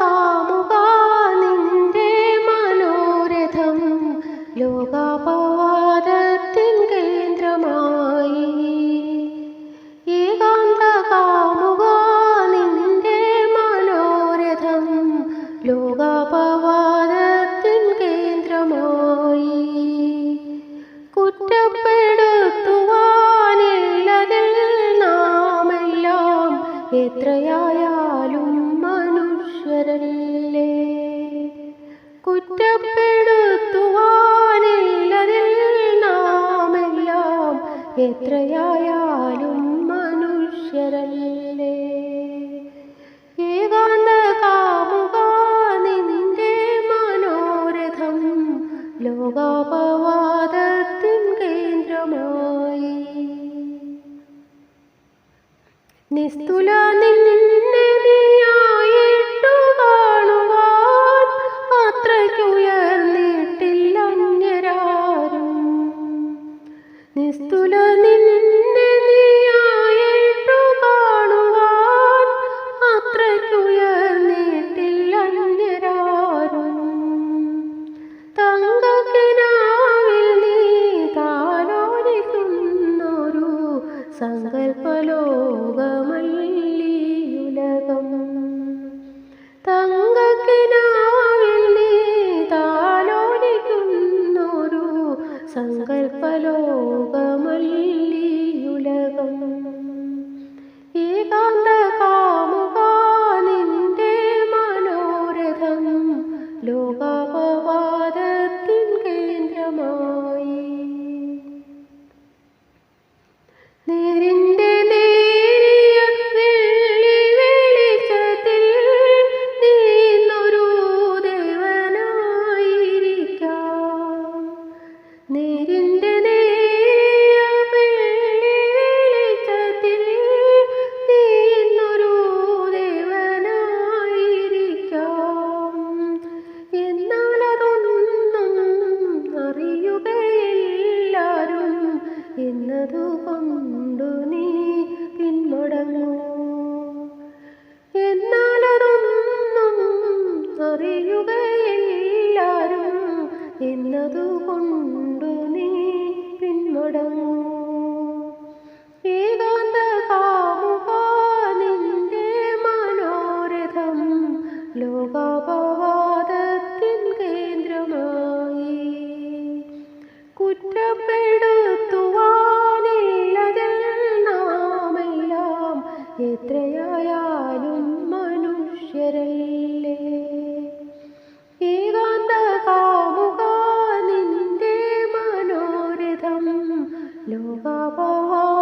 കാമുക നിന്റെ മനോരഥം. ലോകാപവാദത്തിൻ കുറ്റപ്പെടുത്തുവാനില്ലതിൽ നാമെല്ലാം എത്രയായാലും മനുഷ്യരല്ലേ? ഏകാന്ത കാമുക നിന്റെ മനോരഥം ലോകാപവാദത്തിൻ കേന്ദ്രമായി. നിസ്തുല നിന്നെ സങ്കല്പലോകമല്ലിയുലകം. തങ്കക്കിനാവിൽ നീ താലോലിക്കുന്നൊരു സങ്കല്പലോകമല്ലിയുലകം. എന്നതുകൊണ്ടു നീ പിന്മടങ്ങൂ. ഏകാന്ത കാമുക നിന്റെ മനോരഥം ലോകാപവാദത്തിൻ കേന്ദ്രമായി. കുറ്റപ്പെടുത്തുവാനില്ലതിൽ നാമെല്ലാം എത്രയായാലും Oh.